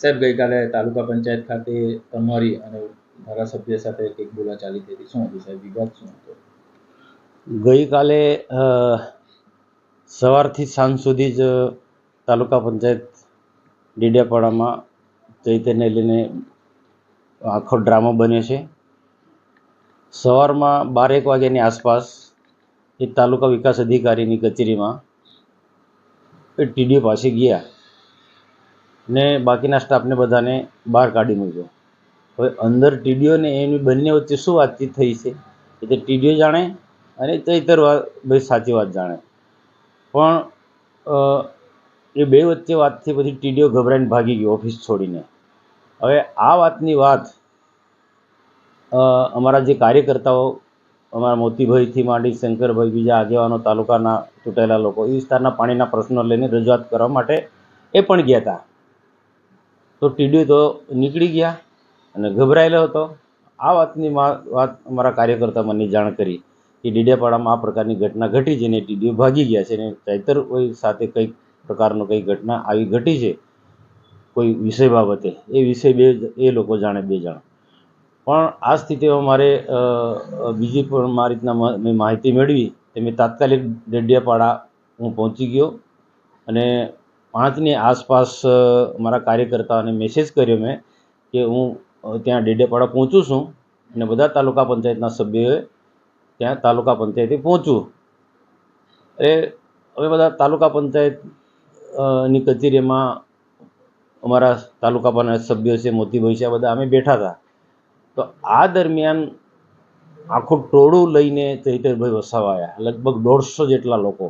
સાહેબ, ગઈકાલે તાલુકા પંચાયત ખાતે તમારી અને ધારાસભ્ય સાથે કંઈક બોલાચાલી થઈ હતી શું હતું સાહેબ? વિવાદ શું હતો? ગઈકાલે સવારથી સાંજ સુધી જ તાલુકા પંચાયત ડેડિયાપાડામાં ચૈતન્ય લઈને આખો ડ્રામો બન્યો છે. સવારમાં બારેક વાગ્યાની આસપાસ એ તાલુકા વિકાસ અધિકારીની કચેરીમાં એ ટીડીઓ પાસે ગયા. ને બાકીના સ્ટાફને બધાને બહાર કાઢી મૂક્યો. હવે અંદર ટીડીઓ ને એની બંને વચ્ચે શું વાતચીત થઈ છે એ તો ટીડીઓ જાણે અને ચૈતર ભાઈ સાચી વાત જાણે. પણ એ બે વચ્ચે વાતથી પછી ટીડીઓ ગભરાઈને ભાગી ગયો ઓફિસ છોડીને. હવે આ વાતની વાત અમારા જે કાર્યકર્તાઓ, અમારા મોતીભાઈથી માંડી શંકરભાઈ બીજા આગેવાનો તાલુકાના ચૂંટાયેલા લોકો, એ વિસ્તારના પાણીના પ્રશ્નો લઈને રજૂઆત કરવા માટે એ પણ ગયા હતા. તો ટીડીઓ તો નીકળી ગયા અને ગભરાયેલો હતો. આ વાતની વાત અમારા કાર્યકર્તા મને જાણ કરી કે ડીડિયાપાડામાં આ પ્રકારની ઘટના ઘટી છે ને ટીડીઓ ભાગી ગયા છે અને ચૈતર કોઈ સાથે કંઈક પ્રકારનો કંઈ ઘટના આવી ઘટી છે કોઈ વિષય બાબતે. એ વિષય બે એ લોકો જાણે બે જણ. પણ આ સ્થિતિમાં મારે બીજી પણ મારી રીતના મેં માહિતી મેળવી તે મેં તાત્કાલિક ડેડિયાપાડા હું પહોંચી ગયો અને પાંચની આસપાસ મારા કાર્યકર્તાઓને મેસેજ કર્યો મેં કે હું ત્યાં ડેડિયાપાડા પહોંચું છું અને બધા તાલુકા પંચાયતના સભ્યોએ ત્યાં તાલુકા પંચાયતે પહોંચવું. એ અમે બધા તાલુકા પંચાયતની કચેરીમાં અમારા તાલુકા પંચાયત સભ્યો છે, મોતીભાઈ છે બધા અમે બેઠા હતા. તો આ દરમિયાન આખું ટોળું લઈને ચૈતરભાઈ વસાવા આવ્યા લગભગ દોઢસો જેટલા લોકો.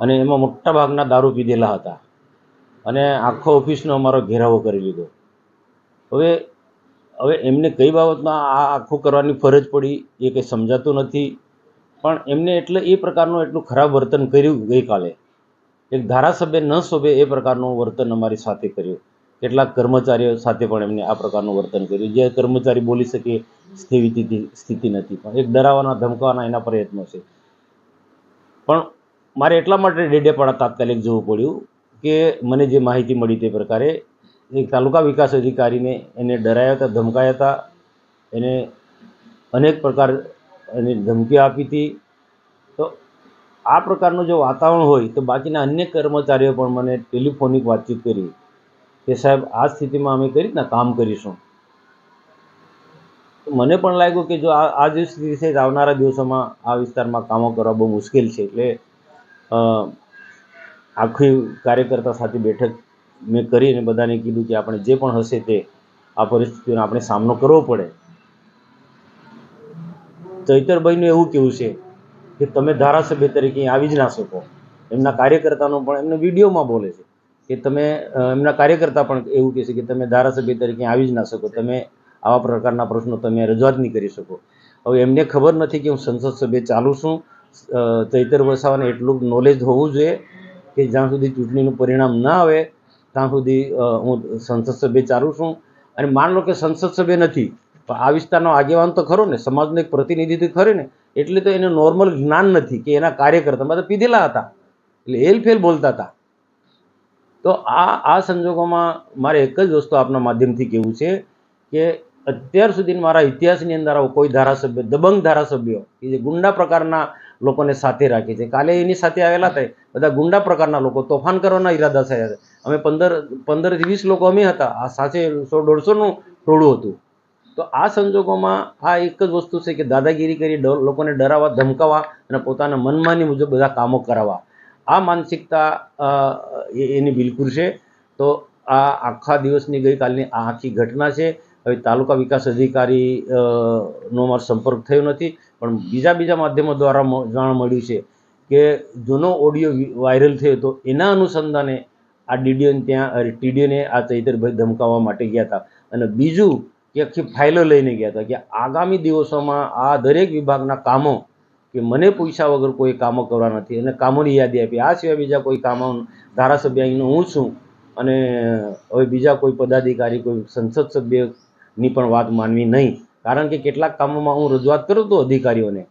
અને એમાં મોટા ભાગના દારૂ પીધેલા હતા. અને આખો ઓફિસનો અમારો ઘેરાવો કરી લીધો. હવે હવે એમને કઈ બાબતમાં આ આખું કરવાની ફરજ પડી એ કંઈ સમજાતું નથી. પણ એમને એટલે એ પ્રકારનું એટલું ખરાબ વર્તન કર્યું ગઈકાલે. એક ધારાસભ્ય ન શોભે એ પ્રકારનું વર્તન અમારી સાથે કર્યું. કેટલાક કર્મચારીઓ સાથે પણ એમને આ પ્રકારનું વર્તન કર્યું. જે કર્મચારી બોલી શકે સ્થિતિ સ્થિતિ નથી. પણ એક ડરાવવાના ધમકાવવાના એના પ્રયત્નો છે. પણ મારે એટલા માટે ડેડેપાડા તાત્કાલિક જવું પડ્યું કે મને જે માહિતી મળી તે પ્રકારે એક તાલુકા વિકાસ અધિકારીને એને ડરાયા હતા, ધમકાયા હતા. એને અનેક પ્રકાર એની ધમકીઓ આપી હતી. તો આ પ્રકારનું જો વાતાવરણ હોય તો બાકીના અન્ય કર્મચારીઓ પણ મને ટેલિફોનિક વાતચીત કરી કે સાહેબ, આ સ્થિતિમાં અમે કઈ રીતના કામ કરીશું? મને પણ લાગ્યું કે જો આ જે સ્થિતિ છે આવનારા દિવસોમાં આ વિસ્તારમાં કામો કરવા બહુ મુશ્કેલ છે. એટલે આખી કાર્યકર્તા સાથે બેઠક મેં કરીને બધાને કીધું કે આપણે જે પણ હશે તે આ પરિસ્થિતિનો આપણે સામનો કરવો પડે. ચૈતરભાઈનું એવું કેવું છે કે તમે ધારાસભ્ય તરીકે આવી જ ના શકો. એમના કાર્યકર્તાનો પણ, એમને વિડીયોમાં બોલે છે કે તમે એમના કાર્યકર્તા પણ એવું કહે છે કે તમે ધારાસભ્ય તરીકે આવી જ ના શકો. તમે આવા પ્રકારના પ્રશ્નો તમે રજૂઆત નહીં કરી શકો. હવે એમને ખબર નથી કે હું સંસદ સભ્ય ચાલુ છું. ચૈતર વસાવાને એટલું નોલેજ હોવું જોઈએ કે જ્યાં સુધી ચૂંટણીનું પરિણામ ના આવે, ત્યાં સુધી હું સંસદ સભ્ય ચાલું છું. અને માન લો કે સંસદ સભ્ય નથી, પણ આ વિસ્તારનો આગેવાન તો ખરો ને, સમાજનો એક પ્રતિનિધિત્વ ખરે ને, એટલે તો એને નોર્મલ જ્ઞાન નથી કે એના કાર્યકર્તા બધા પીધેલા હતા, એટલે હેલફેલ બોલતા હતા. તો આ આ સંજોગોમાં મારે એક જ વસ્તુ આપના માધ્યમથી કહેવું છે કે અત્યાર સુધી મારા ઇતિહાસની અંદર આવો કોઈ ધારાસભ્ય, દબંગ ધારાસભ્યો, કે જે ગુંડા પ્રકારના લોકોને સાથે રાખે છે. કાલે એની સાથે આવેલા હતા બધા ગુંડા પ્રકારના લોકો, તોફાન કરવાના ઈરાદા થયા હતા. અમે પંદર પંદરથી વીસ લોકો અમે હતા. આ સાથે સો, દોઢસોનું ટોળું હતું. તો આ સંજોગોમાં આ એક જ વસ્તુ છે કે દાદાગીરી કરી લોકોને ડરાવવા, ધમકાવવા અને પોતાના મનમાની મુજબ બધા કામો કરાવવા. આ માનસિકતા એની બિલકુલ છે. તો આ આખા દિવસની ગઈકાલની આ આખી ઘટના છે. હવે તાલુકા વિકાસ અધિકારી અ, નો અમારો સંપર્ક થયો નથી પણ બીજા બીજા માધ્યમો દ્વારા જાણ મળ્યું છે કે જૂનો ઓડિયો વાયરલ થયો હતો એના અનુસંધાને આ ડીડીઓને ત્યાં ટીડીઓને આ ચૈતરભાઈ ધમકાવવા માટે ગયા હતા. અને બીજું કે આખી ફાઇલો લઈને ગયા હતા કે આગામી દિવસોમાં આ દરેક વિભાગના કામો કે મને પૈસા વગર કોઈ કામો કરવા નથી અને કામોની યાદી આપી. આ સિવાય બીજા કોઈ કામો ધારાસભ્ય અહીંનો હું છું અને હવે બીજા કોઈ પદાધિકારી કોઈ સંસદ સભ્યની પણ વાત માનવી નહીં. કારણ કે કેટલાક કામોમાં હું રજૂઆત કરું તો અધિકારીઓને.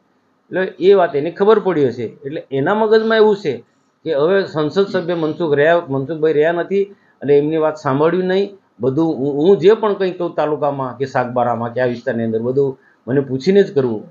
એટલે એ વાત એને ખબર પડી હશે. એટલે એના મગજમાં એવું છે કે હવે સંસદ સભ્ય મનસુખ રહ્યા, મનસુખભાઈ રહ્યા નથી અને એમની વાત સાંભળ્યું નહીં. બધું હું જે પણ કંઈ કહું તાલુકામાં કે સાગબારામાં કે આ વિસ્તારની અંદર બધું મને પૂછીને જ કરવું.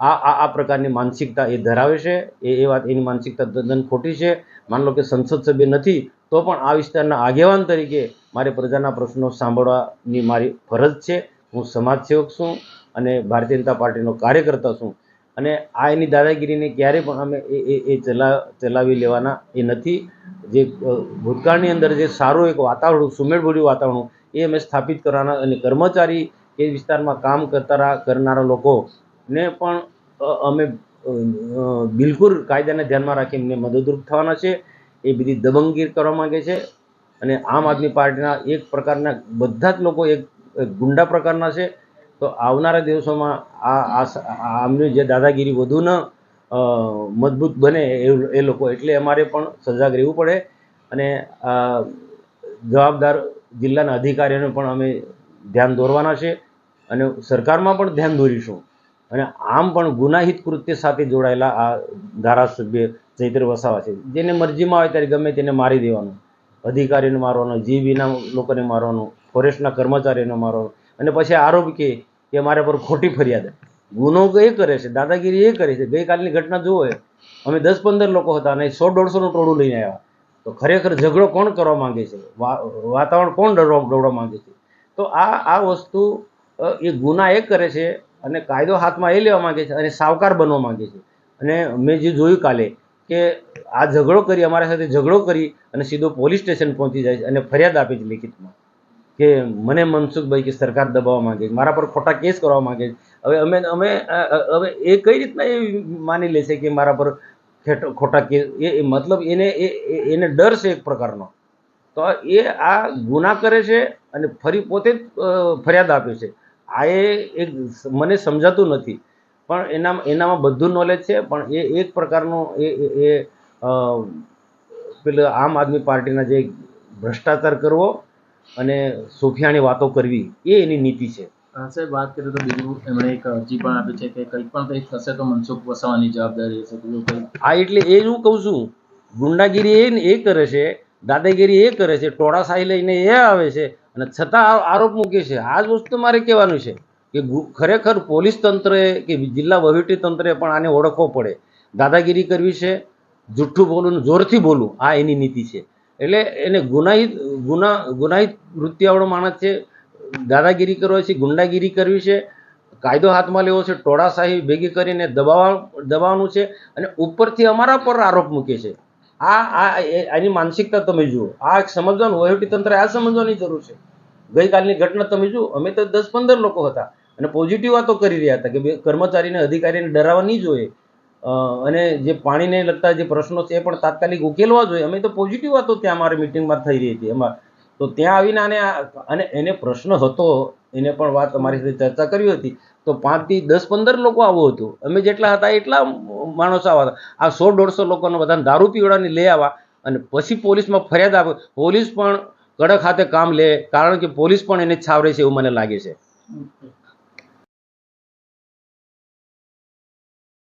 આ આ આ પ્રકારની માનસિકતા એ ધરાવે છે. એ એ વાત એની માનસિકતા તદ્દન ખોટી છે. માની લો કે સંસદ સભ્ય નથી, તો પણ આ વિસ્તારના આગેવાન તરીકે મારે પ્રજાના પ્રશ્નો સાંભળવાની મારી ફરજ છે. હું સમાજ સેવક છું અને ભારતીય જનતા પાર્ટીનો કાર્યકર્તા છું. અને આ એની દાદાગીરીને ક્યારેય પણ અમે એ એ ચલા, ચલાવી લેવાના એ નથી. જે ભૂતકાળની અંદર જે સારું એક વાતાવરણ, સુમેળભર્યું વાતાવરણ એ અમે સ્થાપિત કરવાના અને કર્મચારી એ વિસ્તારમાં કામ કરતા કરનારા લોકોને પણ અમે બિલકુલ કાયદાને ધ્યાનમાં રાખી એમને મદદરૂપ થવાના છે. એ બધી દબંગગીર કરવા માંગે છે. અને આમ આદમી પાર્ટીના એક પ્રકારના, બધા જ લોકો એક ગુંડા પ્રકારના છે. તો આવનારા દિવસોમાં આ આમની જે દાદાગીરી વધુ ન મજબૂત બને એ લોકો એટલે અમારે પણ સજાગ રહેવું પડે. અને જવાબદાર જિલ્લાના અધિકારીઓને પણ અમે ધ્યાન દોરવાના છે. અને સરકારમાં પણ ધ્યાન દોરીશું. અને આમ પણ ગુનાહિત કૃત્ય સાથે જોડાયેલા આ ધારાસભ્ય ચૈત્ર વસાવા છે. જેને મરજીમાં આવે ત્યારે ગમે તેને મારી દેવાનું. અધિકારીને મારવાનો, જીબીના લોકોને મારવાનું, ફોરેસ્ટના કર્મચારીને મારવાનું. અને પછી આરોપ કે કે મારા પર ખોટી ફરિયાદ. ગુનો એ કરે છે, દાદાગીરી એ કરે છે. ગઈકાલની ઘટના જુઓ અમે દસ પંદર લોકો હતા અને સો દોઢસોનું ટોળું લઈને આવ્યા. તો ખરેખર ઝઘડો કોણ કરવા માંગે છે? વાતાવરણ કોણ દોડવા દોડવા માંગે છે? તો આ આ વસ્તુ એ ગુના એ કરે છે અને કાયદો હાથમાં એ લેવા માંગે છે અને સાવકાર બનવા માંગે છે. અને મેં જે જોયું કાલે કે આ ઝઘડો કરી, અમારા સાથે ઝઘડો કરી અને સીધો પોલીસ સ્ટેશન પહોંચી જાય છે અને ફરિયાદ આપી છે લેખિતમાં કે મને મનસુખભાઈ કે સરકાર દબાવવા માગે છે, મારા પર ખોટા કેસ કરવા માંગે છે. હવે અમે અમે હવે એ કઈ રીતના એ માની લેશે કે મારા પર ખેટ- કેસ, એ મતલબ એને એને ડર છે એક પ્રકારનો. તો એ આ ગુના કરે છે અને ફરી પોતે જ ફરિયાદ આપે છે. આ એ એક મને સમજાતું નથી. પણ એના એનામાં બધું નોલેજ છે પણ એ એક પ્રકારનો એ એ- પેલા આમ આદમી પાર્ટીના જે ભ્રષ્ટાચાર કરવો અને સોફિયાની વાતો કરવી એ એની નીતિ છે. સાહેબ વાત કરીએ તો બીજું એમણે એક અરજી પણ આપી છે કે કંઈક પણ કંઈક થશે તો મનસુખ વસાવાની જવાબદારી હશે. બીજું કંઈ? આ એટલે એ હું કહું છું. ગુંડાગીરી એ એ કરે છે દાદાગીરી એ કરે છે ટોળાશાહી લઈને એ આવે છે. અને છતાં આરોપ મૂકે છે. આ જ વસ્તુ મારે કહેવાનું છે કે ખરેખર પોલીસ તંત્રએ કે જિલ્લા વહીવટી તંત્રએ પણ આને ઓળખવો પડે. દાદાગીરી કરવી છે, જુઠ્ઠું બોલવું જોરથી બોલવું, આ એની નીતિ છે. એટલે એને ગુનાહિત ગુના, ગુનાહિત વૃત્તિવાળો માણસ છે, દાદાગીરી કરવા છે, ગુંડાગીરી કરવી છે, કાયદો હાથમાં લેવો છે ટોળાશાહી ભેગી કરીને દબાવવા, દબાવવાનું છે અને ઉપરથી અમારા પર આરોપ મૂકે છે. આ આ એની માનસિકતા તમે જુઓ. આ એક સમજવાનું, વહીવટી તંત્ર આ સમજવાની જરૂર છે. ગઈકાલની ઘટના તમે જુઓ, અમે તો દસ પંદર લોકો હતા. અને પોઝિટિવ વાતો કરી રહ્યા હતા કે કર્મચારીને, અધિકારીને ડરાવવા નહીં જોઈએ. અને જે પાણીને લગતા જે પ્રશ્નો છે એ પણ તાત્કાલિક ઉકેલવા જોઈએ. અમે તો પોઝિટિવ વાતો ત્યાં અમારી મિટિંગમાં થઈ રહી હતી એમાં. તો ત્યાં આવીને આને અને એને પ્રશ્ન હતો, એને પણ વાત અમારી સાથે ચર્ચા કરી હતી. તો પાંચથી દસ પંદર લોકો આવું હતું. અમે જેટલા હતા એટલા માણસો આવા હતા. આ સો દોઢસો લોકોને બધાને દારૂ પીવડાની લઈ આવ્યા અને પછી પોલીસમાં ફરિયાદ આપે. પોલીસ પણ કડક હાથે કામ લે, કારણ કે પોલીસ પણ એને છાવરે છે એવું મને લાગે છે.